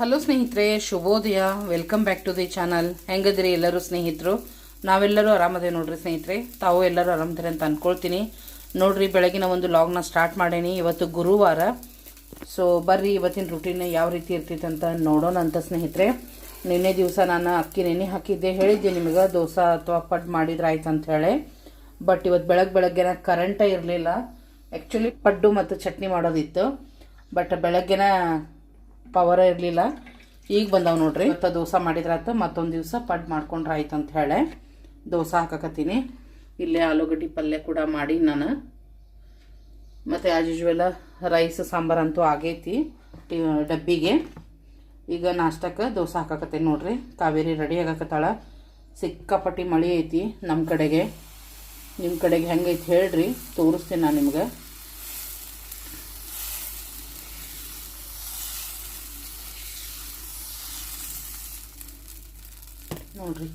Hello ಸ್ನೇಹಿತರೆ, ಶುಭೋದಯ. Welcome back to the channel ಹೆಂಗದ್ರಿ ಎಲ್ಲರೂ ಸ್ನೇಹಿತರು? ನಾವೆಲ್ಲರೂ ಆರಾಮದೇ ನೋಡ್ರಿ ಸ್ನೇಹಿತರೆ. ತಾವು ಎಲ್ಲರೂ ಆರಾಮದಿರಿ ಅಂತ ಅಂದ್ಕೊಳ್ತೀನಿ ನೋಡ್ರಿ, ಬೆಳಗಿನ ಒಂದು ಲಾಗ್ನ ಸ್ಟಾರ್ಟ್ ಮಾಡೇನಿ. ಇವತ್ತು ಗುರುವಾರ. ಸೊ ಬರ್ರಿ, ಇವತ್ತಿನ ರುಟೀನ್ ಯಾವ ರೀತಿ ಇರ್ತೈತೆ ಅಂತ ನೋಡೋಣ ಅಂತ ಸ್ನೇಹಿತರೆ. ನಿನ್ನೆ ದಿವಸ ನಾನು ಅಕ್ಕಿ ನೆನೆ ಹಾಕಿದ್ದೆ. ಹೇಳಿದ್ದೆ ನಿಮಗೆ, ದೋಸೆ ಅಥವಾ ಪಡ್ ಮಾಡಿದ್ರೆ ಆಯ್ತು ಅಂತ ಹೇಳಿ. ಬಟ್ ಇವತ್ತು ಬೆಳಗ್ಗೆ ಬೆಳಗ್ಗೆನ ಕರೆಂಟೇ ಇರಲಿಲ್ಲ. ಆ್ಯಕ್ಚುಲಿ ಪಡ್ಡು ಮತ್ತು ಚಟ್ನಿ ಮಾಡೋದಿತ್ತು. ಬಟ್ ಬೆಳಗ್ಗೆನ ಪವರ್ ಇರಲಿಲ್ಲ. ಈಗ ಬಂದವು ನೋಡ್ರಿ. ಮತ್ತೆ ದೋಸೆ ಮಾಡಿದ್ರಾಯ್ತು, ಮತ್ತೊಂದು ದಿವಸ ಪಡ್ ಮಾಡ್ಕೊಂಡ್ರೆ ಆಯ್ತು ಅಂತ ಹೇಳಿ ದೋಸೆ ಹಾಕಕತ್ತೀನಿ. ಇಲ್ಲೇ ಆಲೂಗಡ್ಡೆ ಪಲ್ಯ ಕೂಡ ಮಾಡಿ ನಾನು. ಮತ್ತು ಆ್ಯಸ್ ಯೂಶ್ವಲ್ ರೈಸ್ ಸಾಂಬಾರಂತೂ ಆಗೈತಿ ಡಬ್ಬಿಗೆ. ಈಗ ನಾಷ್ಟಕ್ಕೆ ದೋಸೆ ಹಾಕಕತ್ತೀನಿ ನೋಡ್ರಿ. ಕಾವೇರಿ ರೆಡಿ ಆಗಕತ್ತಾಳ. ಸಿಕ್ಕಾಪಟ್ಟಿ ಮಳೆ ಐತಿ ನಮ್ಮ ಕಡೆಗೆ. ನಿಮ್ಮ ಕಡೆಗೆ ಹೆಂಗೈತಿ ಹೇಳ್ರಿ, ತೋರಿಸ್ತೀನಿ ನಾನು ನಿಮ್ಗೆ. ನೋಡ್ರಿ.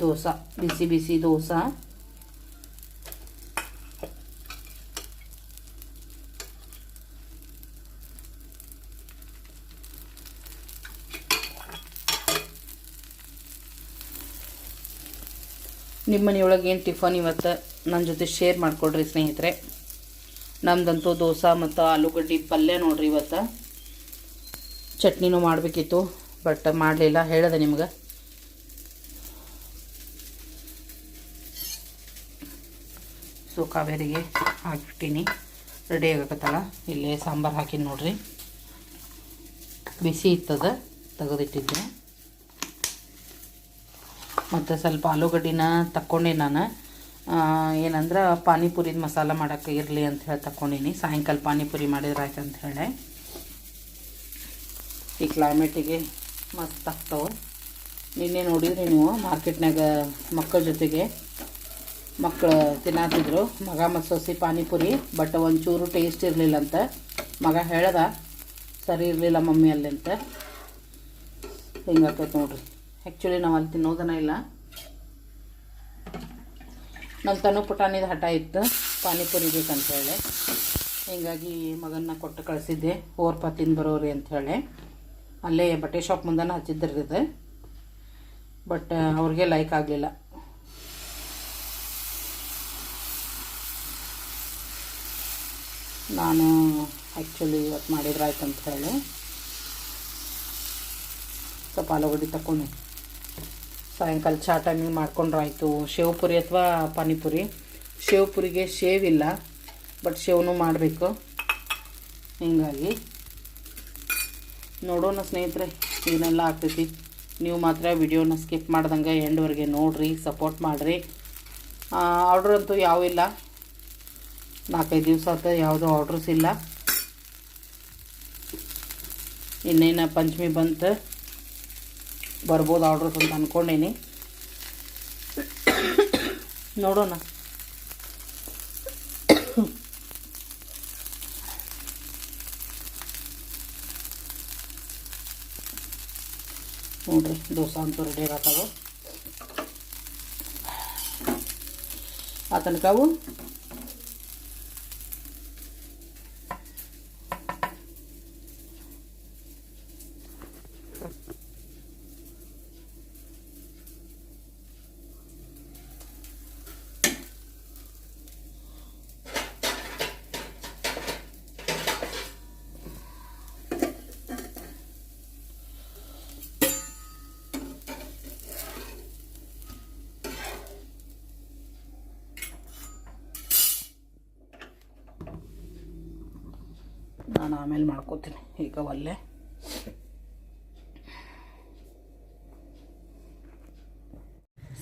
ದೋಸೆ, ಬಿಸಿ ಬಿಸಿ ದೋಸೆ. ನಿಮ್ಮ ಮನೆಯೊಳಗೆ ಏನು ಟಿಫನ್ ಇವತ್ತು? ನನ್ನ ಜೊತೆ ಶೇರ್ ಮಾಡಿಕೊಡ್ರಿ ಸ್ನೇಹಿತರೆ. ನಮ್ದಂತೂ ದೋಸೆ ಮತ್ತು ಆಲೂಗಡ್ಡೆ ಪಲ್ಯ ನೋಡ್ರಿ ಇವತ್ತು. ಚಟ್ನಿನೂ ಮಾಡಬೇಕಿತ್ತು, ಬಟ್ ಮಾಡಲಿಲ್ಲ. ಹೇಳಿದೆ ನಿಮ್ಗೆ? ಸೊ ಕಾವೇರಿಗೆ ರೆಡಿ ಆಗಕತ್ತಾಳ ಇಲ್ಲೇ ಸಾಂಬಾರು ಹಾಕಿನಿ ನೋಡ್ರಿ. ಬಿಸಿ ಇತ್ತದ, ತೆಗೆದಿಟ್ಟಿದ್ದೆ. ಮತ್ತು ಸ್ವಲ್ಪ ಆಲೂಗಡ್ಡಿನ ತಕ್ಕೊಂಡೆ ನಾನು. ಏನಂದ್ರೆ ಪಾನಿಪುರಿದ ಮಸಾಲ ಮಾಡೋಕ್ಕೆ ಇರಲಿ ಅಂತ ಹೇಳಿ ತಕ್ಕೊಂಡೀನಿ. ಸಾಯಂಕಾಲ ಪಾನಿಪುರಿ ಮಾಡಿದ್ರೆ ಆಯ್ತು ಅಂತ ಹೇಳಿ. ಈ ಕ್ಲೈಮೇಟಿಗೆ ಮಸ್ತ್ ಆಗ್ತಾವೆ. ನಿನ್ನೆ ನೋಡಿದ್ರಿ ನೀವು ಮಾರ್ಕೆಟ್ನಾಗ ಮಕ್ಕಳ ಜೊತೆಗೆ. ಮಕ್ಕಳು ತಿನ್ನತ್ತಿದ್ರು ಮಗ ಮತ್ತು ಸೊಸಿ ಪಾನಿಪುರಿ ಬಟ್ ಒಂಚೂರು ಟೇಸ್ಟ್ ಇರಲಿಲ್ಲ ಅಂತ ಮಗ ಹೇಳ್ದ, ಸರಿ ಇರಲಿಲ್ಲ ಮಮ್ಮಿ ಅಲ್ಲಿ ಅಂತ ಹಿಂಗಾಕೈತೆ ನೋಡ್ರಿ. ಆ್ಯಕ್ಚುಲಿ ನಾವು ಅಲ್ಲಿ ತಿನ್ನೋದನ ಇಲ್ಲ. ನಮ್ಮ ತನು ಪುಟಾಣಿದ ಹಠ ಇತ್ತು ಪಾನಿಪುರಿ ಬೇಕಂತ ಹೇಳಿ. ಹೀಗಾಗಿ ಮಗನ್ನ ಕೊಟ್ಟು ಕಳಿಸಿದ್ದೆ, ಓರ್ಪ ತಿಂದು ಬರೋರಿ ಅಂಥೇಳಿ ಅಲ್ಲೇ ಬಟ್ಟೆ ಶಾಪ್ ಮುಂದನ ಹಚ್ಚಿದ್ರಿ ಇದು ಬಟ್ ಅವ್ರಿಗೆ ಲೈಕ್ ಆಗಲಿಲ್ಲ. ನಾನು ಆ್ಯಕ್ಚುಲಿ ಇವತ್ತು ಮಾಡಿದ್ರೆ ಆಯ್ತು ಅಂತ ಹೇಳಿ ಸ್ವಲ್ಪ ಆಲೂಗಡ್ಡೆ ತಗೊಂಡು ಸಾಯಂಕಾಲ ಚಾ ಟೈಮಿಗೆ ಮಾಡ್ಕೊಂಡ್ರೆ ಆಯಿತು. ಶೇವ್ ಪುರಿ ಅಥವಾ ಪಾನಿಪುರಿ. ಶೇವ್ ಪುರಿಗೆ ಶೇವ್ ಇಲ್ಲ ಬಟ್ ಶೇವ್ನು ಮಾಡಬೇಕು. ಹಿಂಗಾಗಿ ನೋಡೋಣ ಸ್ನೇಹಿತರೆ, ಏನೆಲ್ಲ ಆಗ್ತೈತಿ. ನೀವು ಮಾತ್ರ ವಿಡಿಯೋನ ಸ್ಕಿಪ್ ಮಾಡ್ದಂಗೆ ಎಂಡ್ವರೆಗೆ ನೋಡಿರಿ ಸಪೋರ್ಟ್ ಮಾಡಿರಿ. ಆರ್ಡ್ರ್ ಅಂತೂ ಯಾವ ಇಲ್ಲ. ನಾಲ್ಕೈದು ದಿವಸ ಆಯ್ತು ಯಾವುದೂ ಆರ್ಡ್ರಸ್ ಇಲ್ಲ. ಇನ್ನೇನು ಪಂಚಮಿ ಬಂತು. ಬರ್ಬೋದು ಆರ್ಡ್ರಸ್ ಅಂತ ಅಂದ್ಕೊಂಡೇನಿ ನೋಡೋಣ. ನೋಡ್ರಿ, ದೋಸೆ ಅಂತೂ ರೆಡಿ ಆಗತ್ತವು ಆ ನಾನು ಆಮೇಲೆ ಮಾಡ್ಕೋತೀನಿ. ಈಗ ಒಲ್ಲೆ.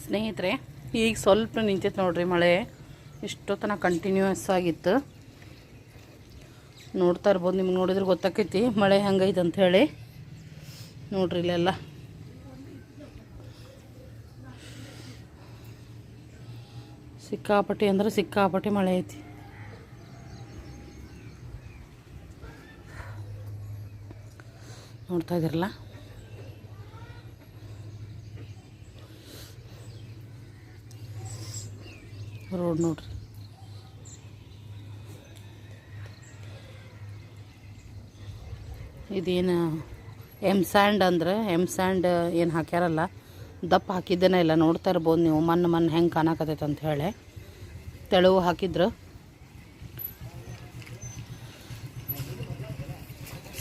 ಸ್ನೇಹಿತರೆ, ಈಗ ಸ್ವಲ್ಪ ನಿಂತೈತೆ ನೋಡ್ರಿ ಮಳೆ. ಇಷ್ಟೊತ್ತನ ಕಂಟಿನ್ಯೂಸ್ ಆಗಿತ್ತು. ನೋಡ್ತಾ ಇರ್ಬೋದು, ನಿಮ್ಗೆ ನೋಡಿದ್ರೆ ಗೊತ್ತಾಕೈತಿ ಮಳೆ ಹೆಂಗೈತೆ ಅಂತ ಹೇಳಿ. ನೋಡ್ರಿ ಇಲ್ಲೆಲ್ಲ. ಸಿಕ್ಕಾಪಟ್ಟಿ ಅಂದ್ರೆ ಸಿಕ್ಕಾಪಟ್ಟಿ ಮಳೆ ಐತಿ. ನೋಡ್ತಾ ಇದ್ದೀರಲ್ಲ? ರೋಡ್ ನೋಡ್ರಿ. ಇದೇನು ಎಂ ಸ್ಯಾಂಡ್ ಅಂದ್ರೆ ಎಂ ಸ್ಯಾಂಡ್ ಏನು ಹಾಕ್ಯಾರಲ್ಲ, ದಪ್ಪ ಹಾಕಿದ್ದೇನೆ ಇಲ್ಲ, ನೋಡ್ತಾ ಇರ್ಬೋದು ನೀವು, ಮಣ್ಣು ಮಣ್ಣು ಹೆಂಗೆ ಕಾಣಕತ್ತೈತೆ ಅಂತ ಹೇಳಿ. ತೆಳುವು ಹಾಕಿದ್ರು.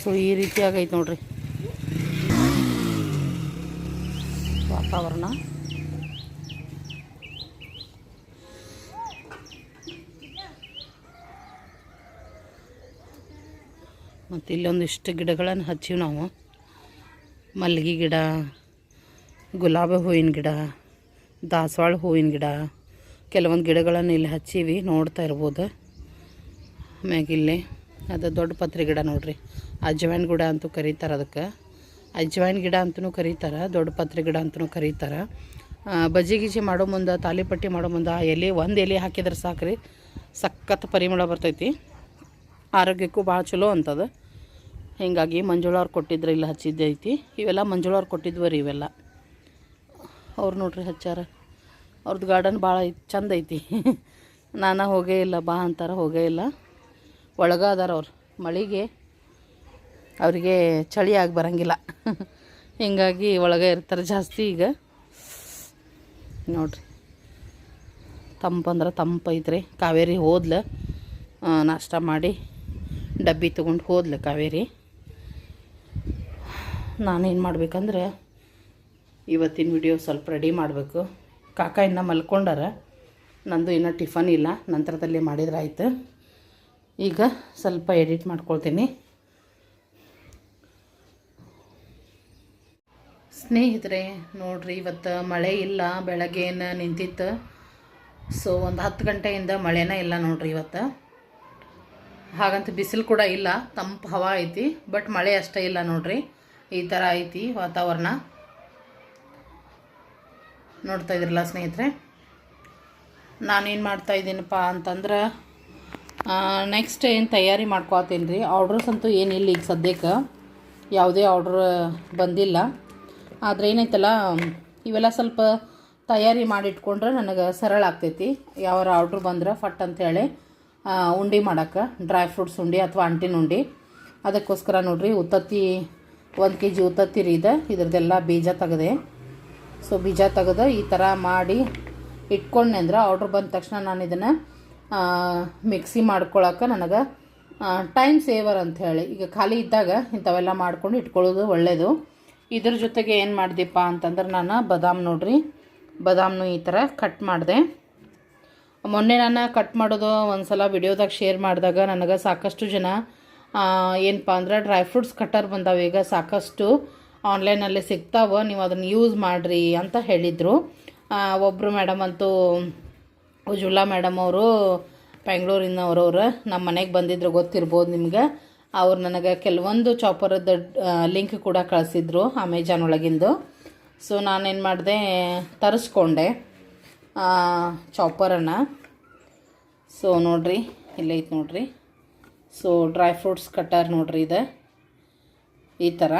ಸೊ ಈ ರೀತಿಯಾಗೈತೆ ನೋಡ್ರಿ. ವಾತಾವರಣ. ಮತ್ತು ಇಲ್ಲೊಂದಿಷ್ಟು ಗಿಡಗಳನ್ನು ಹಚ್ಚಿವಿ ನಾವು. ಮಲ್ಲಿಗೆ ಗಿಡ, ಗುಲಾಬಿ ಹೂವಿನ ಗಿಡ, ದಾಸವಾಳ ಹೂವಿನ ಗಿಡ, ಕೆಲವೊಂದು ಗಿಡಗಳನ್ನು ಇಲ್ಲಿ ಹಚ್ಚೀವಿ ನೋಡ್ತಾ ಇರ್ಬೋದು. ಮ್ಯಾಗಿಲ್ಲಿ ಅದು ದೊಡ್ಡ ಪತ್ರೆ ಗಿಡ ನೋಡಿರಿ. ಅಜ್ವಾನ್ ಗಿಡ ಅಂತೂ ಕರೀತಾರೆ ಅದಕ್ಕೆ. ಅಜ್ವಾಯಿನ್ ಗಿಡ ಅಂತಲೂ ಕರೀತಾರೆ, ದೊಡ್ಡ ಪತ್ರೆ ಗಿಡ ಅಂತಲೂ ಕರೀತಾರೆ. ಬಜ್ಜಿ ಗಿಜಿ ಮಾಡೋ ಮುಂದೆ ತಾಲಿಪಟ್ಟಿ ಮಾಡೋ ಮುಂದೆ, ಆ ಎಲೆ, ಒಂದು ಎಲೆ ಹಾಕಿದ್ರೆ ಸಾಕ್ರಿ. ಸಖತ್ ಪರಿಮಳ ಬರ್ತೈತಿ. ಆರೋಗ್ಯಕ್ಕೂ ಭಾಳ ಚಲೋ ಅಂತದ. ಹೀಗಾಗಿ ಮಂಜುಳವ್ರು ಕೊಟ್ಟಿದ್ರೆ ಇಲ್ಲಿ ಹಚ್ಚಿದ್ದೈತಿ. ಇವೆಲ್ಲ ಮಂಜುಳವ್ರು ಕೊಟ್ಟಿದ್ವು ರೀ ಇವೆಲ್ಲ. ಅವ್ರು ನೋಡ್ರಿ ಹಚ್ಚಾರ. ಅವ್ರದ್ದು ಗಾರ್ಡನ್ ಭಾಳ ಚಂದ ಐತಿ. ನಾನು ಹೋಗೇ ಇಲ್ಲ, ಬಾ ಅಂತಾರೆ, ಹೋಗೇ ಇಲ್ಲ. ಒಳಗಾದಾರ ಅವ್ರು. ಮಳೆಗೆ ಅವರಿಗೆ ಚಳಿ ಆಗಿ ಬರಂಗಿಲ್ಲ. ಹೀಗಾಗಿ ಒಳಗೆ ಇರ್ತಾರೆ ಜಾಸ್ತಿ ಈಗ. ನೋಡ್ರಿ. ತಂಪಂದ್ರೆ ತಂಪೈತ್ರಿ ಕಾವೇರಿ ಹೋದ್ಲು ನಾಷ್ಟ ಮಾಡಿ ಡಬ್ಬಿ ತೊಗೊಂಡು ಹೋದ್ಲು ಕಾವೇರಿ. ನಾನೇನು ಮಾಡ್ಬೇಕಂದ್ರೆ ಇವತ್ತಿನ ವಿಡಿಯೋ ಸ್ವಲ್ಪ ರೆಡಿ ಮಾಡಬೇಕು. ಕಾಕ ಇನ್ನು ಮಲ್ಕೊಂಡಾರ. ನಂದು ಇನ್ನೂ ಟಿಫನ್ ಇಲ್ಲ. ನಂತರದಲ್ಲಿ ಮಾಡಿದ್ರಾಯ್ತು ಈಗ ಸ್ವಲ್ಪ ಎಡಿಟ್ ಮಾಡ್ಕೊಳ್ತೀನಿ. ಸ್ನೇಹಿತರೆ, ನೋಡ್ರಿ ಇವತ್ತು ಮಳೆ ಇಲ್ಲ, ಬೆಳಗ್ಗೆನ ನಿಂತಿತ್ತು. ಸೊ ಒಂದು ಹತ್ತು ಗಂಟೆಯಿಂದ ಮಳೆನೇ ಇಲ್ಲ ನೋಡ್ರಿ ಇವತ್ತು. ಹಾಗಂತ ಬಿಸಿಲು ಕೂಡ ಇಲ್ಲ, ತಂಪು ಹವಾ ಐತಿ ಬಟ್ ಮಳೆ ಅಷ್ಟೇ ಇಲ್ಲ ನೋಡ್ರಿ. ಈ ಥರ ಐತಿ ವಾತಾವರಣ. ನೋಡ್ತಾ ಇದ್ರಲ್ಲ ಸ್ನೇಹಿತರೆ? ನಾನೇನು ಮಾಡ್ತಾ ಇದ್ದೀನಪ್ಪ ಅಂತಂದ್ರೆ ನೆಕ್ಸ್ಟ್ ಏನು ತಯಾರಿ ಮಾಡ್ಕೊತೀನಿ ರೀ. ಆರ್ಡ್ರಸ್ ಅಂತೂ ಏನಿಲ್ಲ ಈಗ ಸದ್ಯಕ್ಕೆ. ಯಾವುದೇ ಆರ್ಡ್ರ್ ಬಂದಿಲ್ಲ. ಆದರೆ ಏನೈತಲ್ಲ ಇವೆಲ್ಲ ಸ್ವಲ್ಪ ತಯಾರಿ ಮಾಡಿಟ್ಕೊಂಡ್ರೆ ನನಗೆ ಸರಳ ಆಗ್ತೈತಿ. ಯಾವಾರ ಆರ್ಡ್ರ್ ಬಂದ್ರೆ ಫಟ್ ಅಂತೇಳಿ ಉಂಡಿ ಮಾಡೋಕ್ಕೆ ಡ್ರೈ ಫ್ರೂಟ್ಸ್ ಉಂಡೆ ಅಥವಾ ಅಂಟಿನ ಉಂಡೆ. ಅದಕ್ಕೋಸ್ಕರ ನೋಡಿರಿ, ಉತ್ತತ್ತಿ, ಒಂದು ಕೆ ಜಿ ಉತ್ತತ್ತಿ ರೀ ಇದೆ. ಇದ್ರದ್ದೆಲ್ಲ ಬೀಜ ತೆಗೆದೆ. ಸೊ ಬೀಜ ತೆಗೆದು, ಈ ಥರ ಮಾಡಿ ಇಟ್ಕೊಂಡೆ ಅಂದ್ರೆ ಆರ್ಡ್ರ್ ಬಂದ ತಕ್ಷಣ ನಾನು ಇದನ್ನು ಮಿಕ್ಸಿ ಮಾಡ್ಕೊಳಕ್ಕೆ ನನಗೆ ಟೈಮ್ ಸೇವರ್ ಅಂತ ಹೇಳಿ. ಈಗ ಖಾಲಿ ಇದ್ದಾಗ ಇಂಥವೆಲ್ಲ ಮಾಡ್ಕೊಂಡು ಇಟ್ಕೊಳ್ಳೋದು ಒಳ್ಳೆಯದು ಇದ್ರ ಜೊತೆಗೆ ಏನು ಮಾಡಿದೆಪ್ಪ ಅಂತಂದ್ರೆ ನಾನು ಬದಾಮ್ ನೋಡ್ರಿ. ಬದಾಮ್ನು ಈ ಥರ ಕಟ್ ಮಾಡಿದೆ. ಮೊನ್ನೆ ನಾನು ಕಟ್ ಮಾಡೋದು ಒಂದು ಸಲ ವಿಡಿಯೋದಾಗ ಶೇರ್ ಮಾಡಿದಾಗ ನನಗೆ ಸಾಕಷ್ಟು ಜನ ಏನಪ್ಪ ಅಂದ್ರೆ ಡ್ರೈ ಫ್ರೂಟ್ಸ್ ಕಟ್ಟರ್ ಬಂದಾವೆ. ಈಗ ಸಾಕಷ್ಟು ಆನ್ಲೈನಲ್ಲಿ ಸಿಗ್ತಾವೆ, ನೀವು ಅದನ್ನು ಯೂಸ್ ಮಾಡಿರಿ ಅಂತ ಹೇಳಿದರು. ಒಬ್ಬರು ಮೇಡಮ್ ಅಂತೂ ಉಜುಲಾ ಮೇಡಮ್ ಅವರು ಬೆಂಗಳೂರಿನವ್ರವ್ರು ನಮ್ಮ ಮನೆಗೆ ಬಂದಿದ್ರು, ಗೊತ್ತಿರ್ಬೋದು ನಿಮ್ಗೆ. ಅವ್ರು ನನಗೆ ಕೆಲವೊಂದು ಚಾಪರದ ಲಿಂಕ್ ಕೂಡ ಕಳಿಸಿದ್ರು ಅಮೆಜಾನ್ ಒಳಗಿಂದು. ಸೊ ನಾನೇನು ಮಾಡಿದೆ, ತರಿಸ್ಕೊಂಡೆ ಚಾಪರನ್ನು. ಸೊ ನೋಡ್ರಿ, ಇಲ್ಲೈತೆ ನೋಡ್ರಿ. ಸೊ ಡ್ರೈ ಫ್ರೂಟ್ಸ್ ಕಟ್ಟರ್ ನೋಡ್ರಿ ಇದು, ಈ ಥರ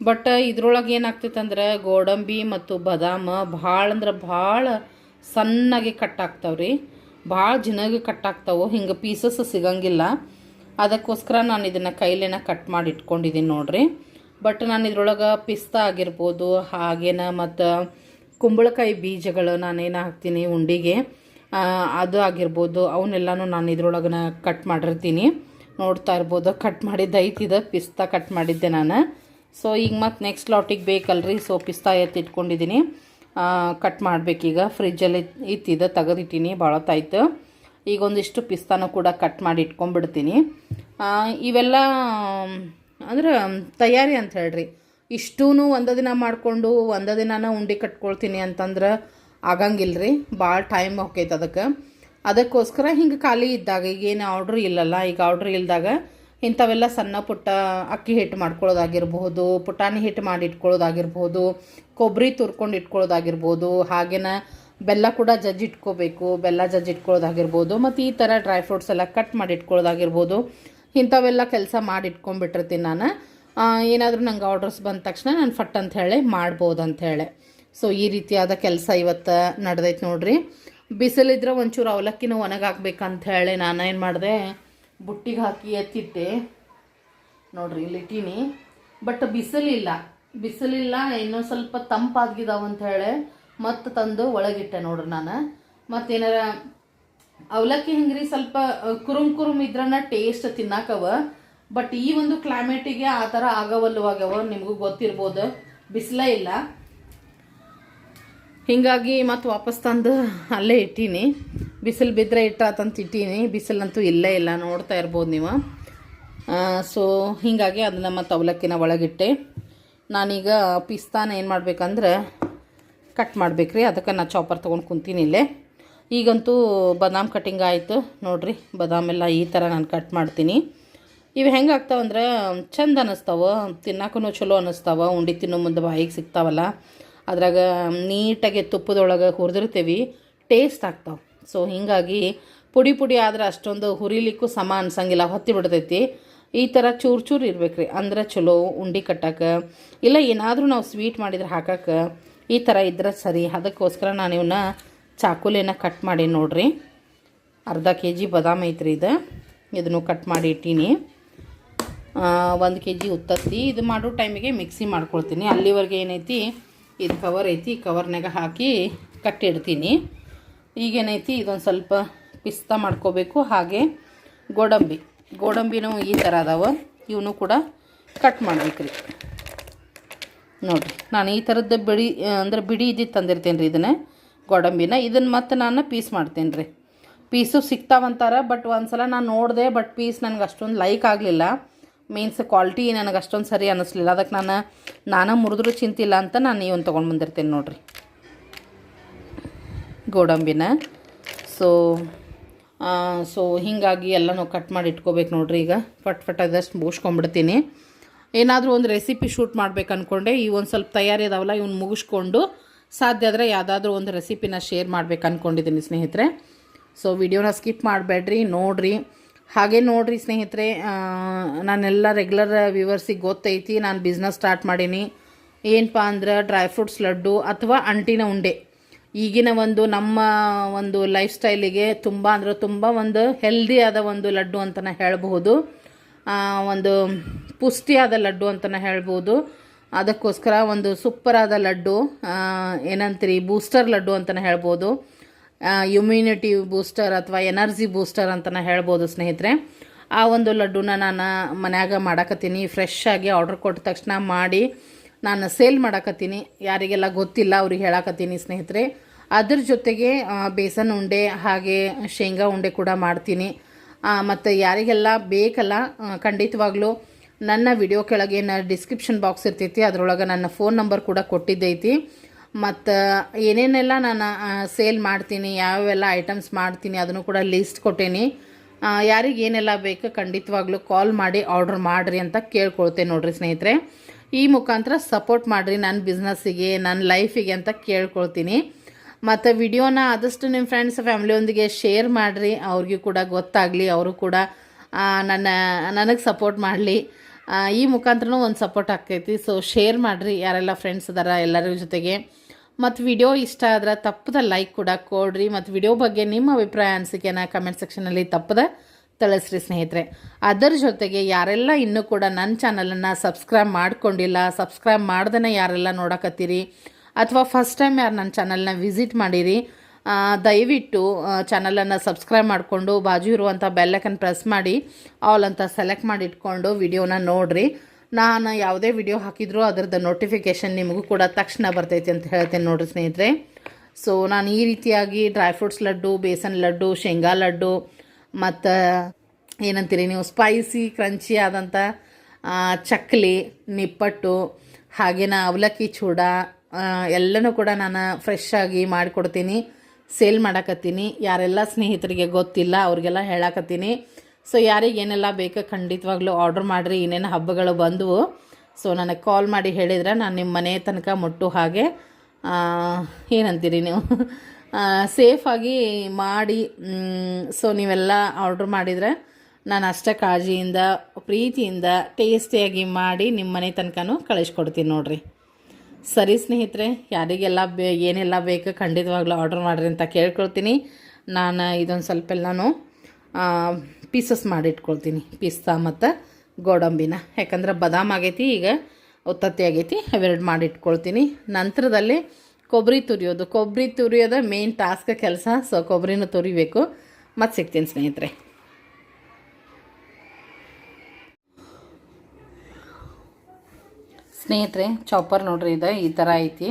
ಬಟ್ ಇದ್ರೊಳಗೆ ಏನಾಗ್ತೈತಂದ್ರೆ ಗೋಡಂಬಿ ಮತ್ತು ಬಾದಾಮ ಭಾಳ ಅಂದ್ರೆ ಭಾಳ ಸಣ್ಣಗೆ ಕಟ್ ಆಗ್ತಾವ್ರಿ. ಭಾಳ ಜಿನಗೆ ಕಟ್ ಆಗ್ತಾವೆ, ಹಿಂಗೆ ಪೀಸಸ್ ಸಿಗಂಗಿಲ್ಲ. ಅದಕ್ಕೋಸ್ಕರ ನಾನು ಇದನ್ನು ಕೈಲೇನ ಕಟ್ ಮಾಡಿ ಇಟ್ಕೊಂಡಿದ್ದೀನಿ ನೋಡ್ರಿ. ಬಟ್ ನಾನು ಇದ್ರೊಳಗೆ ಪಿಸ್ತಾ ಆಗಿರ್ಬೋದು, ಹಾಗೇನ ಮತ್ತು ಕುಂಬಳಕಾಯಿ ಬೀಜಗಳು ನಾನೇನು ಹಾಕ್ತೀನಿ ಉಂಡಿಗೆ ಅದು ಆಗಿರ್ಬೋದು, ಅವನ್ನೆಲ್ಲನೂ ನಾನು ಇದ್ರೊಳಗನ ಕಟ್ ಮಾಡಿರ್ತೀನಿ. ನೋಡ್ತಾ ಇರ್ಬೋದು, ಕಟ್ ಮಾಡಿದ್ದು ಐತಿದ ಪಿಸ್ತಾ ಕಟ್ ಮಾಡಿದ್ದೆ ನಾನು. ಸೊ ಈಗ ಮತ್ತೆ ನೆಕ್ಸ್ಟ್ ಲಾಟಿಗೆ ಬೇಕಲ್ರಿ. ಸೊ ಪಿಸ್ತಾ ಎತ್ತಿಟ್ಕೊಂಡಿದ್ದೀನಿ ಕಟ್ ಮಾಡಬೇಕೀಗ. ಫ್ರಿಜ್ಜಲ್ಲಿ ಇತ್ತಿದ ತೆಗೆದಿಟ್ಟೀನಿ ಭಾಳ ಭಾಳತ್ತಾಯ್ತು ಈಗ ಒಂದಿಷ್ಟು ಪಿಸ್ತಾನು ಕೂಡ ಕಟ್ ಮಾಡಿ ಇಟ್ಕೊಂಡ್ಬಿಡ್ತೀನಿ. ಇವೆಲ್ಲ, ಅಂದ್ರೆ, ತಯಾರಿ ಅಂತ ಹೇಳ್ರಿ. ಇಷ್ಟೂ ಒಂದು ದಿನ ಮಾಡಿಕೊಂಡು ಒಂದೇ ದಿನಾನ ಉಂಡೆ ಕಟ್ಕೊಳ್ತೀನಿ ಅಂತಂದ್ರೆ ಆಗಂಗಿಲ್ಲ ರೀ ಭಾಳ ಟೈಮ್ ಹೋಗೈತೆ ಅದಕ್ಕೆ. ಅದಕ್ಕೋಸ್ಕರ ಹಿಂಗೆ ಖಾಲಿ ಇದ್ದಾಗ ಈಗೇನು ಆರ್ಡ್ರ್ ಇಲ್ಲಲ್ಲ, ಈಗ ಆರ್ಡ್ರ್ ಇಲ್ದಾಗ ಇಂಥವೆಲ್ಲ ಸಣ್ಣ ಪುಟ್ಟ ಅಕ್ಕಿ ಹಿಟ್ಟು ಮಾಡ್ಕೊಳ್ಳೋದಾಗಿರ್ಬೋದು ಪುಟಾಣಿ ಹಿಟ್ಟು ಮಾಡಿ ಇಟ್ಕೊಳ್ಳೋದಾಗಿರ್ಬೋದು ಕೊಬ್ಬರಿ ತುರ್ಕೊಂಡು ಇಟ್ಕೊಳ್ಳೋದಾಗಿರ್ಬೋದು, ಹಾಗೇನ ಬೆಲ್ಲ ಕೂಡ ಜಜ್ಜಿಟ್ಕೋಬೇಕು ಬೆಲ್ಲ ಜಜ್ಜಿಟ್ಕೊಳ್ಳೋದಾಗಿರ್ಬೋದು ಮತ್ತು ಈ ಥರ ಡ್ರೈ ಫ್ರೂಟ್ಸ್ ಎಲ್ಲ ಕಟ್ ಮಾಡಿ ಇಟ್ಕೊಳ್ಳೋದಾಗಿರ್ಬೋದು, ಇಂಥವೆಲ್ಲ ಕೆಲಸ ಮಾಡಿ ಇಟ್ಕೊಂಡ್ಬಿಟ್ಟಿರ್ತೀನಿ ನಾನು. ಏನಾದರೂ ನಂಗೆ ಆರ್ಡರ್ಸ್ ಬಂದ ತಕ್ಷಣ ನಾನು ಫಟ್ ಅಂತ ಹೇಳಿ ಮಾಡ್ಬೋದು ಅಂತ ಹೇಳಿ ಸೊ ಈ ರೀತಿಯಾದ ಕೆಲಸ ಇವತ್ತು ನಡೆದೈತೆ ನೋಡ್ರಿ. ಬಿಸಿಲಿದ್ರೆ ಒಂಚೂರು ಅವಲಕ್ಕಿನ ಒಣಗಾಕ್ಬೇಕಂತ ಹೇಳಿ ನಾನು ಏನು ಮಾಡಿದೆ, ಬುಟ್ಟಿಗೆ ಹಾಕಿ ಎತ್ತಿಟ್ಟೆ. ನೋಡ್ರಿ ಇಲ್ಲಿಟ್ಟೀನಿ ಬಟ್ ಬಿಸಿಲಿಲ್ಲ ಬಿಸಿಲಿಲ್ಲ ಇನ್ನೂ ಸ್ವಲ್ಪ ತಂಪಾಗಿದಾವ ಅಂತ ಹೇಳಿ ಮತ್ತೆ ತಂದು ಒಳಗಿಟ್ಟೆ ನೋಡ್ರಿ ನಾನು. ಮತ್ತೇನಾರ ಅವಲಕ್ಕಿ ಹೆಂಗ್ರಿ ಸ್ವಲ್ಪ ಕುರುಮ್ ಕುರುಮ್ ಇದ್ರನ ಟೇಸ್ಟ್ ತಿನ್ನಾಕವ. ಬಟ್ ಈ ಒಂದು ಕ್ಲೈಮೇಟಿಗೆ ಆ ಥರ ಆಗವಲ್ಲವಾಗವ ನಿಮಗೂ ಗೊತ್ತಿರ್ಬೋದು. ಬಿಸಿಲೇ ಇಲ್ಲ. ಹಿಂಗಾಗಿ ಮತ್ತು ವಾಪಸ್ ತಂದು ಅಲ್ಲೇ ಇಟ್ಟೀನಿ. ಬಿಸಿಲು ಬಿದ್ದರೆ ಇಟ್ಟಾತಂತ ಇಟ್ಟೀನಿ. ಬಿಸಿಲಂತೂ ಇಲ್ಲೇ ಇಲ್ಲ, ನೋಡ್ತಾ ಇರ್ಬೋದು ನೀವು. ಸೊ ಹಿಂಗಾಗಿ ಅದನ್ನು ಮತ್ತೆ ಅವಲಕ್ಕಿನ ಒಳಗಿಟ್ಟೆ. ನಾನೀಗ ಪಿಸ್ತಾನ ಏನು ಮಾಡ್ಬೇಕಂದ್ರೆ ಕಟ್ ಮಾಡ್ಬೇಕ್ರಿ. ಅದಕ್ಕೆ ನಾ ಚಾಪರ್ ತೊಗೊಂಡು ಕುಂತೀನಿ ಇಲ್ಲೇ. ಈಗಂತೂ ಬದಾಮ್ ಕಟಿಂಗ್ ಆಯಿತು. ನೋಡ್ರಿ, ಬದಾಮ್ ಎಲ್ಲ ಈ ಥರ ನಾನು ಕಟ್ ಮಾಡ್ತೀನಿ. ಇವು ಹೆಂಗೆ ಆಗ್ತಾವಂದ್ರೆ ಚಂದ ಅನ್ನಿಸ್ತಾವ ತಿನ್ನಕ್ಕೂ ಚಲೋ ಅನ್ನಿಸ್ತಾವ ಉಂಡಿ ತಿನ್ನೋ ಮುಂದೆ ಬಾಯಿಗೆ ಸಿಗ್ತಾವಲ್ಲ. ಅದ್ರಾಗ ನೀಟಾಗಿ ತುಪ್ಪದೊಳಗೆ ಹುರಿದಿರ್ತೀವಿ, ಟೇಸ್ಟ್ ಆಗ್ತಾವೆ. ಸೊ ಹೀಗಾಗಿ ಪುಡಿ ಪುಡಿ ಆದ್ರೆ ಅಷ್ಟೊಂದು ಹುರಿಲಿಕ್ಕೂ ಸಮ ಅನ್ಸಂಗಿಲ್ಲ, ಹೊತ್ತಿ ಬಿಡ್ತೈತಿ. ಈ ಥರ ಚೂರು ಚೂರು ಇರ್ಬೇಕ್ರಿ. ಅಂದ್ರೆ ಚಲೋ ಉಂಡಿ ಕಟ್ಟಕ್ಕೆ ಇಲ್ಲ ಏನಾದರೂ ನಾವು ಸ್ವೀಟ್ ಮಾಡಿದ್ರೆ ಹಾಕಕ್ಕೆ ಈ ಥರ ಇದ್ರೆ ಸರಿ. ಅದಕ್ಕೋಸ್ಕರ ನಾನು ಇವನ್ನ ಚಾಕುಲಿನ ಕಟ್ ಮಾಡಿ ನೋಡ್ರಿ. ಅರ್ಧ ಕೆ ಜಿ ಬಾದಾಮ್ ಐತ್ರಿ ಇದು. ಇದನ್ನು ಕಟ್ ಮಾಡಿ ಇಟ್ಟೀನಿ. ಒಂದು ಕೆ ಜಿ ಉತ್ತತ್ತಿ. ಇದು ಮಾಡೋ ಟೈಮಿಗೆ ಮಿಕ್ಸಿ ಮಾಡ್ಕೊಳ್ತೀನಿ. ಅಲ್ಲಿವರೆಗೆ ಏನೈತಿ? ಇದು ಕವರ್ ಐತಿ. ಕವರ್ನಾಗ ಹಾಕಿ ಕಟ್ಟಿಡ್ತೀನಿ ಈಗೇನೈತಿ ಇದೊಂದು ಸ್ವಲ್ಪ ಪಿಸ್ತಾ ಮಾಡ್ಕೋಬೇಕು. ಹಾಗೆ ಗೋಡಂಬಿ. ಗೋಡಂಬಿನೂ ಈ ಥರ ಅದಾವ. ಇವನು ಕೂಡ ಕಟ್ ಮಾಡ್ಬೇಕ್ರಿ. ನೋಡಿರಿ. ನಾನು ಈ ಥರದ್ದು ಬಿಡಿ ಅಂದ್ರೆ ಬಿಡಿ ಇದ್ದಿದ್ದು ತಂದಿರ್ತೇನೆ ರೀ ಇದನ್ನು, ಗೋಡಂಬಿನ. ಇದನ್ನು ಮತ್ತೆ ನಾನು ಪೀಸ್ ಮಾಡ್ತೇನೆ ರೀ ಪೀಸು ಸಿಗ್ತಾವಂತಾರೆ, ಬಟ್ ಒಂದ್ಸಲ ನಾನು ನೋಡಿದೆ, ಬಟ್ ಪೀಸ್ ನನಗೆ ಅಷ್ಟೊಂದು ಲೈಕ್ ಆಗಲಿಲ್ಲ. ಮೀನ್ಸ್ ಕ್ವಾಲಿಟಿ ನನಗೆ ಅಷ್ಟೊಂದು ಸರಿ ಅನ್ನಿಸ್ಲಿಲ್ಲ ಅದಕ್ಕೆ ನಾನು ನಾನು ಮುರಿದ್ರೂ ಚಿಂತಿಲ್ಲ ಅಂತ ನಾನು ಇವನ್ ತೊಗೊಂಡು ಬಂದಿರ್ತೇನೆ ನೋಡಿರಿ. ಗೋಡಂಬಿನ. ಸೊ ಸೊ ಹೀಗಾಗಿ ಎಲ್ಲನೂ ಕಟ್ ಮಾಡಿ ಇಟ್ಕೋಬೇಕು ನೋಡಿರಿ ಈಗ. ಫಟ್ ಫಟ್ ಅದಷ್ಟು ಮುಗಿಸ್ಕೊಂಡ್ಬಿಡ್ತೀನಿ. ಏನಾದರೂ ಒಂದು ರೆಸಿಪಿ ಶೂಟ್ ಮಾಡ್ಬೇಕು ಅಂದ್ಕೊಂಡೆ ಈ ಒಂದು ಸ್ವಲ್ಪ ತಯಾರಿ ಅದಾವಲ್ಲ, ಇವ್ನು ಮುಗಿಸ್ಕೊಂಡು ಸಾಧ್ಯ ಆದರೆ ಯಾವುದಾದ್ರೂ ಒಂದು ರೆಸಿಪಿನ ಶೇರ್ ಮಾಡ್ಬೇಕು ಅಂದ್ಕೊಂಡಿದ್ದೀನಿ ಸ್ನೇಹಿತರೆ. ಸೊ ವಿಡಿಯೋನ ಸ್ಕಿಪ್ ಮಾಡಬೇಡ್ರಿ, ನೋಡಿರಿ. ಹಾಗೆ ನೋಡ್ರಿ ಸ್ನೇಹಿತರೆ ನಾನೆಲ್ಲ ರೆಗ್ಯುಲರ್ ವ್ಯೂವರ್ಸಿಗೆ ಗೊತ್ತೈತಿ, ನಾನು ಬಿಸ್ನೆಸ್ ಸ್ಟಾರ್ಟ್ ಮಾಡೀನಿ. ಏನಪ್ಪ ಅಂದ್ರೆ ಡ್ರೈ ಫ್ರೂಟ್ಸ್ ಲಡ್ಡು ಅಥವಾ ಅಂಟಿನ ಉಂಡೆ. ಈಗಿನ ಒಂದು ನಮ್ಮ ಒಂದು ಲೈಫ್ ಸ್ಟೈಲಿಗೆ ತುಂಬ ಅಂದರೆ ತುಂಬ ಒಂದು ಹೆಲ್ದಿ ಆದ ಒಂದು ಲಡ್ಡು ಅಂತ ಹೇಳಬಹುದು. ಒಂದು ಪುಷ್ಟಿಯಾದ ಲಡ್ಡು ಅಂತಲೇ ಹೇಳ್ಬೋದು. ಅದಕ್ಕೋಸ್ಕರ ಒಂದು ಸೂಪರಾದ ಲಡ್ಡು ಏನಂತೀರಿ, ಬೂಸ್ಟರ್ ಲಡ್ಡು ಅಂತಲೇ ಹೇಳ್ಬೋದು. ಇಮ್ಯುನಿಟಿ ಬೂಸ್ಟರ್ ಅಥವಾ ಎನರ್ಜಿ ಬೂಸ್ಟರ್ ಅಂತಲೇ ಹೇಳ್ಬೋದು ಸ್ನೇಹಿತರೆ. ಆ ಒಂದು ಲಡ್ಡುನ ನಾನು ಮನ್ಯಾಗ ಮಾಡಾಕತ್ತೀನಿ. ಫ್ರೆಶ್ ಆಗಿ ಆರ್ಡ್ರ್ ಕೊಟ್ಟ ತಕ್ಷಣ ಮಾಡಿ ನಾನು ಸೇಲ್ ಮಾಡಾಕತ್ತೀನಿ. ಯಾರಿಗೆಲ್ಲ ಗೊತ್ತಿಲ್ಲ ಅವ್ರಿಗೆ ಹೇಳಾಕತ್ತೀನಿ ಸ್ನೇಹಿತರೆ. ಅದ್ರ ಜೊತೆಗೆ ಬೇಸನ್ ಉಂಡೆ ಹಾಗೆ ಶೇಂಗಾ ಉಂಡೆ ಕೂಡ ಮಾಡ್ತೀನಿ. ಮತ್ತು ಯಾರಿಗೆಲ್ಲ ಬೇಕಲ್ಲ ಖಂಡಿತವಾಗ್ಲೂ ನನ್ನ ವಿಡಿಯೋ ಕೆಳಗೆ ನಾನು ಡಿಸ್ಕ್ರಿಪ್ಷನ್ ಬಾಕ್ಸ್ ಇರ್ತೈತಿ, ಅದರೊಳಗೆ ನನ್ನ ಫೋನ್ ನಂಬರ್ ಕೂಡ ಕೊಟ್ಟಿದ್ದೈತಿ. ಮತ್ತು ಏನೇನೆಲ್ಲ ನಾನು ಸೇಲ್ ಮಾಡ್ತೀನಿ ಯಾವೆಲ್ಲ ಐಟಮ್ಸ್ ಮಾಡ್ತೀನಿ ಅದನ್ನು ಕೂಡ ಲಿಸ್ಟ್ ಕೊಟ್ಟೇನಿ. ಯಾರಿಗೆ ಏನೆಲ್ಲ ಬೇಕು ಖಂಡಿತವಾಗ್ಲೂ ಕಾಲ್ ಮಾಡಿ ಆರ್ಡ್ರ್ ಮಾಡಿರಿ ಅಂತ ಕೇಳ್ಕೊಳ್ತೇನೆ ನೋಡಿರಿ ಸ್ನೇಹಿತರೆ. ಈ ಮುಖಾಂತರ ಸಪೋರ್ಟ್ ಮಾಡಿರಿ ನನ್ನ ಬಿಸ್ನೆಸ್ಸಿಗೆ ನನ್ನ ಲೈಫಿಗೆ ಅಂತ ಕೇಳ್ಕೊಳ್ತೀನಿ. ಮತ್ತು ವಿಡಿಯೋನ ಆದಷ್ಟು ನಿಮ್ಮ ಫ್ರೆಂಡ್ಸ್ ಫ್ಯಾಮಿಲಿಯೊಂದಿಗೆ ಶೇರ್ ಮಾಡಿರಿ. ಅವ್ರಿಗೂ ಕೂಡ ಗೊತ್ತಾಗಲಿ, ಅವರು ಕೂಡ ನನ್ನ, ನನಗೆ ಸಪೋರ್ಟ್ ಮಾಡಲಿ. ಈ ಮುಖಾಂತ್ರನೂ ಒಂದು ಸಪೋರ್ಟ್ ಆಗ್ತೈತಿ. ಸೊ ಶೇರ್ ಮಾಡಿರಿ, ಯಾರೆಲ್ಲ ಫ್ರೆಂಡ್ಸ್ ಅದಾರ ಎಲ್ಲರ ಜೊತೆಗೆ. ಮತ್ತು ವಿಡಿಯೋ ಇಷ್ಟ ಆದ್ರೆ ತಪ್ಪದ ಲೈಕ್ ಕೂಡ ಕೊಡ್ರಿ. ಮತ್ತು ವಿಡಿಯೋ ಬಗ್ಗೆ ನಿಮ್ಮ ಅಭಿಪ್ರಾಯ, ಅನಿಸಿಕೆನ ಕಮೆಂಟ್ ಸೆಕ್ಷನಲ್ಲಿ ತಪ್ಪದ ತಿಳಿಸ್ರಿ, ಸ್ನೇಹಿತರೆ. ಅದರ ಜೊತೆಗೆ ಯಾರೆಲ್ಲ ಇನ್ನೂ ಕೂಡ ನನ್ನ ಚಾನಲನ್ನು ಸಬ್ಸ್ಕ್ರೈಬ್ ಮಾಡ್ಕೊಂಡಿಲ್ಲ ಸಬ್ಸ್ಕ್ರೈಬ್ ಮಾಡ್ದೇ ಯಾರೆಲ್ಲ ನೋಡಕತ್ತೀರಿ ಅಥವಾ ಫಸ್ಟ್ ಟೈಮ್ ಯಾರು ನನ್ನ ಚಾನಲ್ನ ವಿಸಿಟ್ ಮಾಡಿರಿ ದಯವಿಟ್ಟು ಚಾನಲನ್ನು ಸಬ್ಸ್ಕ್ರೈಬ್ ಮಾಡಿಕೊಂಡು, ಬಾಜು ಇರುವಂಥ ಬೆಲ್ಲಕನ್ನು ಪ್ರೆಸ್ ಮಾಡಿ ಆಲ್ ಅಂತ ಸೆಲೆಕ್ಟ್ ಮಾಡಿ ಇಟ್ಕೊಂಡು ವಿಡಿಯೋನ ನೋಡಿರಿ. ನಾನು ಯಾವುದೇ ವಿಡಿಯೋ ಹಾಕಿದರೂ ಅದರದ್ದು ನೋಟಿಫಿಕೇಷನ್ ನಿಮಗೂ ಕೂಡ ತಕ್ಷಣ ಬರ್ತೈತಿ ಅಂತ ಹೇಳ್ತೇನೆ ನೋಡಿರಿ ಸ್ನೇಹಿತರೆ. ಸೊ ನಾನು ಈ ರೀತಿಯಾಗಿ ಡ್ರೈ ಫ್ರೂಟ್ಸ್ ಲಡ್ಡು, ಬೇಸನ್ ಲಡ್ಡು, ಶೇಂಗಾ ಲಡ್ಡು, ಮತ್ತು ಏನಂತೀರಿ ನೀವು ಸ್ಪೈಸಿ ಕ್ರಂಚಿ ಆದಂಥ ಚಕ್ಕಲಿ ನಿಪ್ಪಟ್ಟು, ಹಾಗೇನ ಅವಲಕ್ಕಿ ಚೂಡ ಎಲ್ಲನೂ ಕೂಡ ನಾನು ಫ್ರೆಶ್ ಆಗಿ ಮಾಡಿಕೊಡ್ತೀನಿ. ಸೇಲ್ ಮಾಡಕತ್ತೀನಿ. ಯಾರೆಲ್ಲ ಸ್ನೇಹಿತರಿಗೆ ಗೊತ್ತಿಲ್ಲ ಅವ್ರಿಗೆಲ್ಲ ಹೇಳಾಕತ್ತೀನಿ. ಸೊ ಯಾರಿಗೆ ಏನೆಲ್ಲ ಬೇಕು ಖಂಡಿತವಾಗ್ಲೂ ಆರ್ಡ್ರ್ ಮಾಡಿರಿ. ಏನೇನು ಹಬ್ಬಗಳು ಬಂದವು. ಸೊ ನನಗೆ ಕಾಲ್ ಮಾಡಿ ಹೇಳಿದ್ರೆ ನಾನು ನಿಮ್ಮ ಮನೆ ತನಕ ಮುಟ್ಟು ಹಾಗೆ ಏನಂತೀರಿ ನೀವು? ಸೇಫಾಗಿ ಮಾಡಿ ಸೊ ನೀವೆಲ್ಲ ಆರ್ಡ್ರ್ ಮಾಡಿದರೆ ನಾನು ಅಷ್ಟೇ ಕಾಳಜಿಯಿಂದ, ಪ್ರೀತಿಯಿಂದ ಟೇಸ್ಟಿಯಾಗಿ ಮಾಡಿ ನಿಮ್ಮ ಮನೆ ತನಕನೂ ಕಳಿಸ್ಕೊಡ್ತೀನಿ ನೋಡ್ರಿ. ಸರಿ ಸ್ನೇಹಿತರೆ, ಯಾರಿಗೆಲ್ಲ ಬೇ, ಏನೆಲ್ಲ ಬೇಕು ಖಂಡಿತವಾಗ್ಲೂ ಆರ್ಡರ್ ಮಾಡಿರಿ ಅಂತ ಕೇಳ್ಕೊಳ್ತೀನಿ. ನಾನು ಇದೊಂದು ಸ್ವಲ್ಪ ಎಲ್ಲನೂ ಪೀಸಸ್ ಮಾಡಿಟ್ಕೊಳ್ತೀನಿ. ಪಿಸ್ತಾ ಮತ್ತು ಗೋಡಂಬಿನ. ಯಾಕಂದ್ರೆ ಬದಾಮ್ ಆಗೈತಿ, ಈಗ ಉತ್ತತ್ತಿ ಆಗೈತಿ, ಅವೆರಡು ಮಾಡಿಟ್ಕೊಳ್ತೀನಿ. ನಂತರದಲ್ಲಿ ಕೊಬ್ಬರಿ ತುರಿಯೋದು. ಕೊಬ್ಬರಿ ತುರಿಯೋದು ಮೇನ್ ಟಾಸ್ಕ್ ಕೆಲಸ ಸೊ ಕೊಬ್ಬರಿನ ತುರಿಬೇಕು. ಮತ್ತು ಸಿಗ್ತೀನಿ ಸ್ನೇಹಿತರೆ. ಸ್ನೇಹಿತರೆ, ಚಾಪರ್ ನೋಡ್ರಿ, ಇದು ಈ ಥರ ಐತಿ.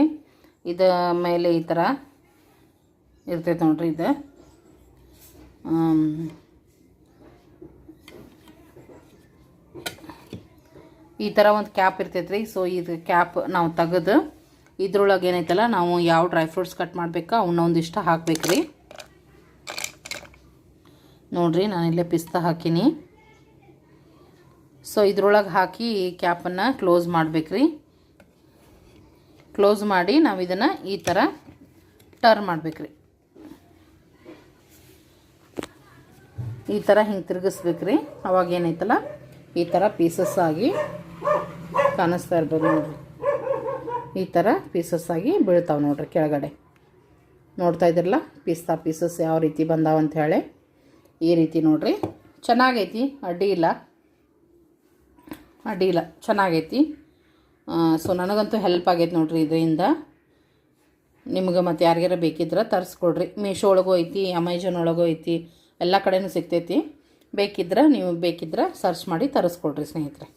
ಇದು ಮೇಲೆ ಈ ಥರ ಇರ್ತೈತೆ ನೋಡ್ರಿ ಇದು. ಈ ಥರ ಒಂದು ಕ್ಯಾಪ್ ಇರ್ತೈತೆ ರೀ ಸೊ, ಇದು ಕ್ಯಾಪ್ ನಾವು ತೆಗೆದು ಇದ್ರೊಳಗೆ ಏನೈತಲ್ಲ, ನಾವು ಯಾವ ಡ್ರೈ ಫ್ರೂಟ್ಸ್ ಕಟ್ ಮಾಡಬೇಕು ಅವನ್ನ ಒಂದಿಷ್ಟ ಹಾಕ್ಬೇಕು ರೀ ನೋಡ್ರಿ ನಾನಿಲ್ಲೇ ಪಿಸ್ತಾ ಹಾಕೀನಿ. ಸೊ ಇದ್ರೊಳಗೆ ಹಾಕಿ ಕ್ಯಾಪನ್ನು ಕ್ಲೋಸ್ ಮಾಡಬೇಕ್ರಿ. ಕ್ಲೋಸ್ ಮಾಡಿ ನಾವು ಇದನ್ನು ಈ ಥರ ಟರ್ನ್ ಮಾಡಬೇಕ್ರಿ. ಈ ಥರ ಹಿಂಗೆ ತಿರುಗಿಸ್ಬೇಕ್ರಿ. ಅವಾಗ ಏನೈತಲ್ಲ, ಈ ಥರ ಪೀಸಸ್ ಆಗಿ ಕಾಣಿಸ್ತಾ ಇರ್ಬೋದು ನೋಡ್ರಿ. ಈ ಥರ ಪೀಸಸ್ ಆಗಿ ಬೀಳ್ತಾವೆ ನೋಡ್ರಿ ಕೆಳಗಡೆ. ನೋಡ್ತಾ ಇದ್ರಲ್ಲ ಪೀಸ್ತಾ ಪೀಸಸ್ ಯಾವ ರೀತಿ ಬಂದಾವ ಅಂತ ಹೇಳಿ. ಈ ರೀತಿ ನೋಡ್ರಿ. ಚೆನ್ನಾಗೈತಿ, ಅಡ್ಡಿ ಇಲ್ಲ. ಅಡ್ಡಿ ಇಲ್ಲ ಚೆನ್ನಾಗೈತಿ. ಸೊ ನನಗಂತೂ ಹೆಲ್ಪ್ ಆಗೈತೆ ನೋಡಿರಿ ಇದರಿಂದ. ನಿಮ್ಗೆ ಮತ್ತು ಯಾರಿಗಾರ ಬೇಕಿದ್ರೆ ತರಿಸ್ಕೊಡ್ರಿ. ಮೀಶೋ ಒಳಗೂ ಐತಿ ಅಮೆಝಾನ್ ಒಳಗೂ ಐತಿ, ಎಲ್ಲ ಕಡೆನೂ ಸಿಗ್ತೈತಿ. ಬೇಕಿದ್ರೆ ನೀವು ಬೇಕಿದ್ರೆ ಸರ್ಚ್ ಮಾಡಿ ತರಿಸ್ಕೊಡ್ರಿ ಸ್ನೇಹಿತರೆ.